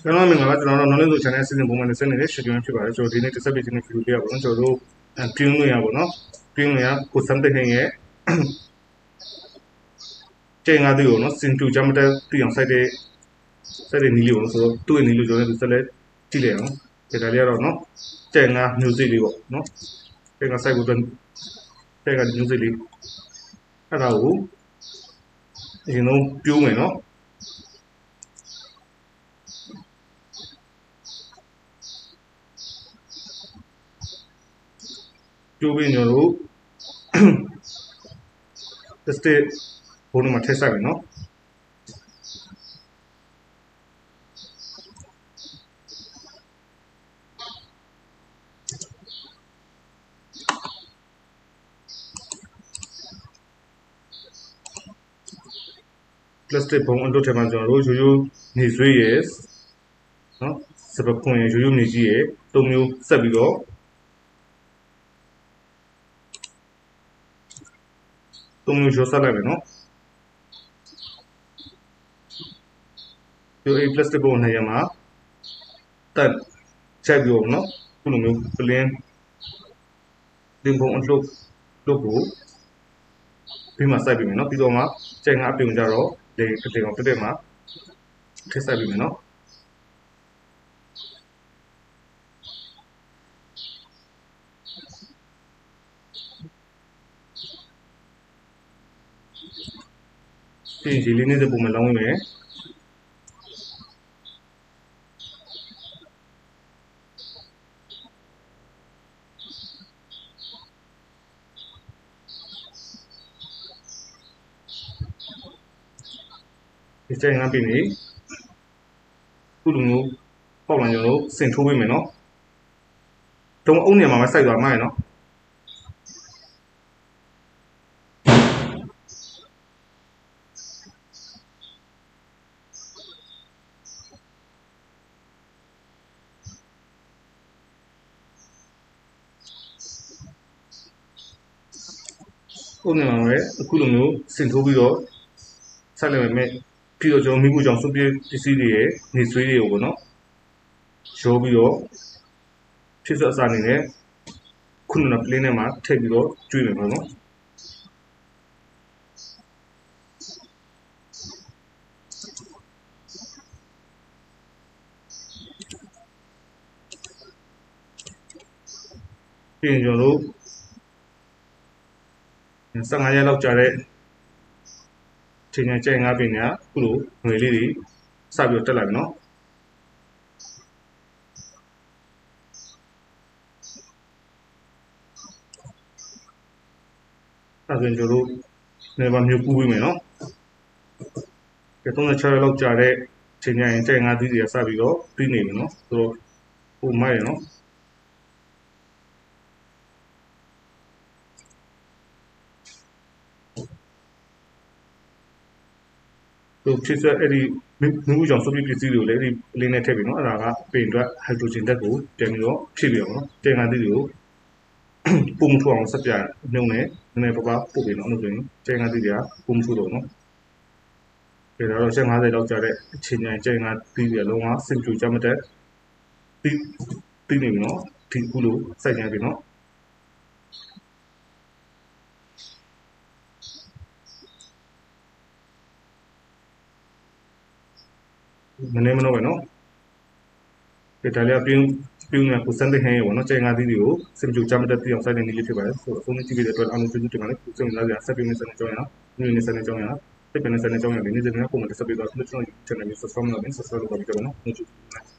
ကျွန်တော်မင်္ဂလာကျွန်တော်တို့ knowledge channel အစီအစဉ်ပုံမှန်နဲ့ဆက်နေတဲ့ schedule ဖြစ်ပါတယ်ကျွန်တော်ဒီနေ့တက်ဆက်ပေးခြင်းနဲ့ video ပြရပါတော့ကျွန်တော်တို့ print လို့ရပါတော့ print လို့ရကိုစံတဲ့ဟင်းရဲ့ကျေငါတို့ရောနော်စင်တူဂျမ်တဲ့တူအောင် site တဲ့ site တဲ့နီးလေးပေါ့ဆိုတော့သူ့ရဲ့နီးလို့ကျွန်တော်တို့ဆက်လက်ကြည့်လိုက်အောင်ဒီဒါလေးကတော့နော်ကျေငါ music လေးပေါ့နော်ကျေငါ site ကိုတော့ကျေငါ music လေးအဲ့ဒါကိုအရင်ဆုံးပြိုးမယ်နော် ကျိုးပြီးကျွန်တော်တို့ state ဘုံမှာထည့်ဆိုင်မယ်နော် plastic ဘုံအလုပ်ထဲမှာကျွန်တော်တို့ရိုးရိုးနေဆွေးရယ်နော်စပခွန်ရယ်ရိုးရိုးနေကြီးရယ်သုံးမျိုးဆက်ပြီးတော့ သုံးမျိုးရောဆက်လိုက်မယ်နော်ဒီ plastic ဘုံနဲ့ရမှာတက်ချက်ပြီးတော့နော်ခုလိုမျိုး plain ဒီဘုံအလုပ်လုပ်ကိုပြီးမှစိုက်ပြီးမယ်နော်ပြီးတော့မှကျန်ငါအပြုံကြတော့ဒီဒီကောင်တက်တက်မှာထည့်စိုက်ပြီးမယ်နော် ပြီးရင်ဒီလေးနဲ့ပုံမှန်လောင်းဝင်မယ်ဒီကျန်ငါပြီးနေခုလိုမျိုးပေါက်လာကျွန်တော်တို့စင်ထိုးပေးမယ်နော်တုံးအုံးနေမှာမစိုက်သွားမှာရနော် ဟုတ်နေမှာပဲအခုလိုမျိုးစင်ထိုးပြီးတော့ဆက်လိုက်မယ်ပြီးတော့ကျွန်တော်မိဖို့ကြောင့်စုပ်ပြပစ္စည်းတွေရဲ့နေဆွေးတွေကိုပေါ့နော်ရောပြီးတော့ဖြစ်စအစားနေနဲ့ခုနကပလင်းထဲမှာထည့်ပြီးတော့ကျွေးမယ်ပေါ့နော်ပြီးရင်ကျွန်တော်တို့ 15ရက်လောက်ကြာတဲ့ချိန်ညာကျဲငါးပင်ညာခုလိုငွေလေးတွေစပြီးတော့တက်လာပြီနော်အဲဒါကျွန်တော်တို့နေပါမျိုးပူးပြီးမယ်နော်ကဲ36ရက်လောက်ကြာတဲ့ချိန်ညာရင်ကျဲငါးသီးတွေကစပြီးတော့ပြီးနေပြီနော်ဆိုတော့ဟိုမိုက်ရနော် သူဖြစ်ဆက်အဲ့ဒီမြမှုကြောင့်စုပ်ပြပစ္စည်းတွေကိုလည်းအဲ့ဒီအလေးနဲ့ထည့်ပြီးနော်အဲ့ဒါကပင်အတွက်ဟိုက်ဒရိုဂျင်ဓာတ်ကိုပြန်ပြီးတော့ဖြည့်ပြီးတော့နော်တင်ကန်သီးတွေကိုပုံမထအောင်ဆက်ပြနှုံနဲ့နည်းနည်းပါးပါးပို့ပြီးတော့အဲ့လိုဆိုရင်တင်ကန်သီးတွေကပုံမထတော့နော်ဒါတော့ချက်50လောက်ကြာတဲ့အချိန်ညာကျန်ကပြီးပြီးလုံးဝစင်ပြူကြမတက်ပြီးပြီးနေပြီနော်ဒီခုလိုစိုက်ကြပြီနော် မနေမနှောပဲနော်ဒီဒါလေးကပြင်းပြင်းနေကိုစံတဲ့ဟင်းရေပေါ့နော်ကျန်ငါသီးတွေကိုစင်ပြူကြမတက်ပြအောင်စိုက်နေနေလေးဖြစ်ပါတယ်ဆိုတော့အဆုံးကြည့်ပြီးတဲ့အတွက်အားလုံးကျေးဇူးတင်ပါတယ်ကိုစုံလာကြဆက်ပြီးနေစနေကြောင်းရအောင်ညနေစနေကြောင်းရအောင် Depende se ne join နေနေနေပုံမှန်တက်ဆက်ပြီးတော့ကျွန်တော် channel ကို subscribe လုပ်ရင် subscribe လုပ်ပါကြပါနော်။